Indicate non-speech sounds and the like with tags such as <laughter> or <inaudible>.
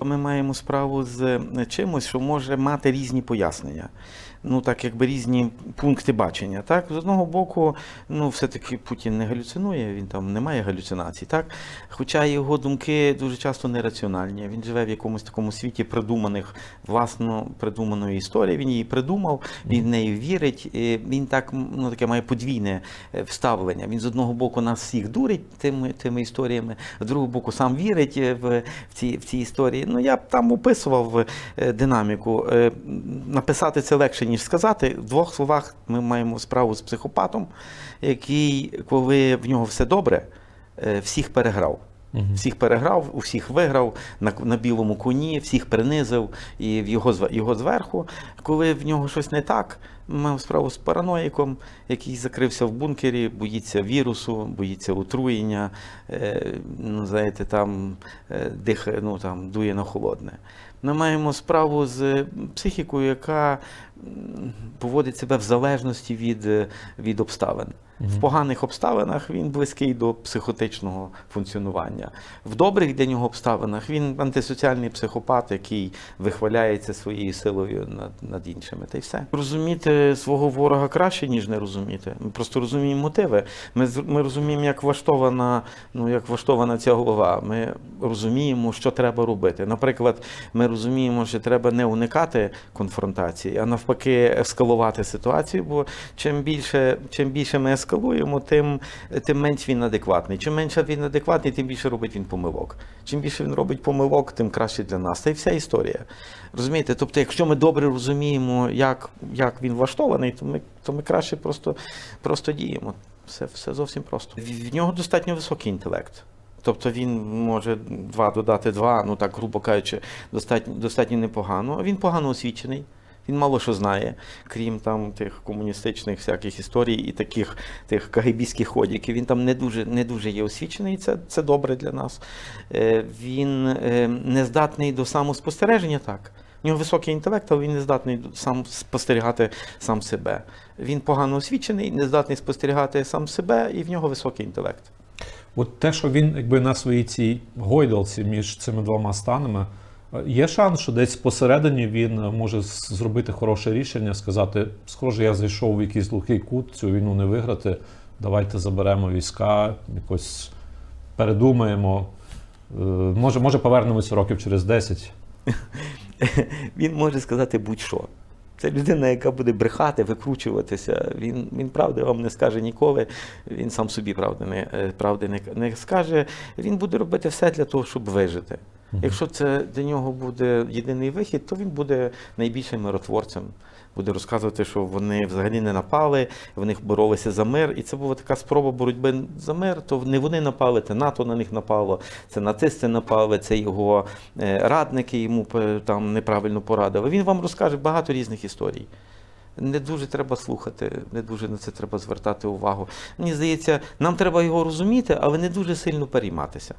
Ми маємо справу з чимось, що може мати різні пояснення. Ну так, якби різні пункти бачення. Так, з одного боку, ну все-таки Путін не галюцинує, він там не має галюцинацій, так. Хоча його думки дуже часто нераціональні. Він живе в якомусь такому світі придуманих, власно придуманої історії. Він її придумав, він в неї вірить. Він так ну таке має подвійне е, вставлення. Він з одного боку нас всіх дурить тими, тими історіями, з другого боку сам вірить е, в, в ці в ці історії. Ну я б там описував е, динаміку. Е, Написати це легше, ніж сказати. В двох словах ми маємо справу з психопатом, який, коли в нього все добре, е, всіх переграв. Всіх переграв, у всіх виграв на, на білому коні, всіх принизив і в його, його зверху. Коли в нього щось не так, мав справу з параноїком, який закрився в бункері, боїться вірусу, боїться отруєння, е, ну, знаєте, там е, дихає, ну там дує на холодне. Ми маємо справу з психікою, яка поводить себе в залежності від, е, від обставин. В поганих обставинах він близький до психотичного функціонування. В добрих для нього обставинах він антисоціальний психопат, який вихваляється своєю силою над, над іншими. Та й все. Розуміти свого ворога краще, ніж не розуміти. Ми просто розуміємо мотиви. Ми, ми розуміємо, як влаштована, ну, як влаштована ця голова. Ми розуміємо, що треба робити. Наприклад, ми розуміємо, що треба не уникати конфронтації, а навпаки, ескалувати ситуацію. Бо чим більше, чим більше ми ескалуємо, тим, тим менш він адекватний. Чим менше він адекватний, тим більше робить він помилок. Чим більше він робить помилок, тим краще для нас. Це і вся історія. Розумієте? Тобто, якщо ми добре розуміємо, як, як він влаштований, то ми, то ми краще просто, просто діємо. Все, все зовсім просто. В в нього достатньо високий інтелект. Тобто він може два додати два, ну так грубо кажучи, достатньо, достатньо непогано. Він погано освічений. Він мало що знає, крім там тих комуністичних всяких історій і таких тих кагибійських ходіків. Він там не дуже, не дуже є освічений, і це, це добре для нас. Е, Він е, не здатний до самоспостереження так. У нього високий інтелект, але він не здатний сам спостерігати сам себе. Він погано освічений, не здатний спостерігати сам себе, і в нього високий інтелект. От те, що він якби на своїй цій гойдалці між цими двома станами, є шанс, що десь посередині він може зробити хороше рішення, сказати: схоже, я зайшов в якийсь глухий кут, цю війну не виграти. Давайте заберемо війська, якось передумаємо. Е, Може, може повернемося років через 10. <laughs> Він може сказати будь-що. Це людина, яка буде брехати, викручуватися. Він, він правди вам не скаже ніколи. Він сам собі правди не, е, правди не, не скаже. Він буде робити все для того, щоб вижити. Якщо це для нього буде єдиний вихід, то він буде найбільшим миротворцем. Буде розказувати, що вони взагалі не напали, вони боролися за мир. І це була така спроба боротьби за мир. То не вони напали, це НАТО на них напало, це нацисти напали, це його е, радники йому е, там неправильно порадили. Він вам розкаже багато різних історій. Не дуже треба слухати, не дуже на це треба звертати увагу. Мені здається, нам треба його розуміти, але не дуже сильно перейматися.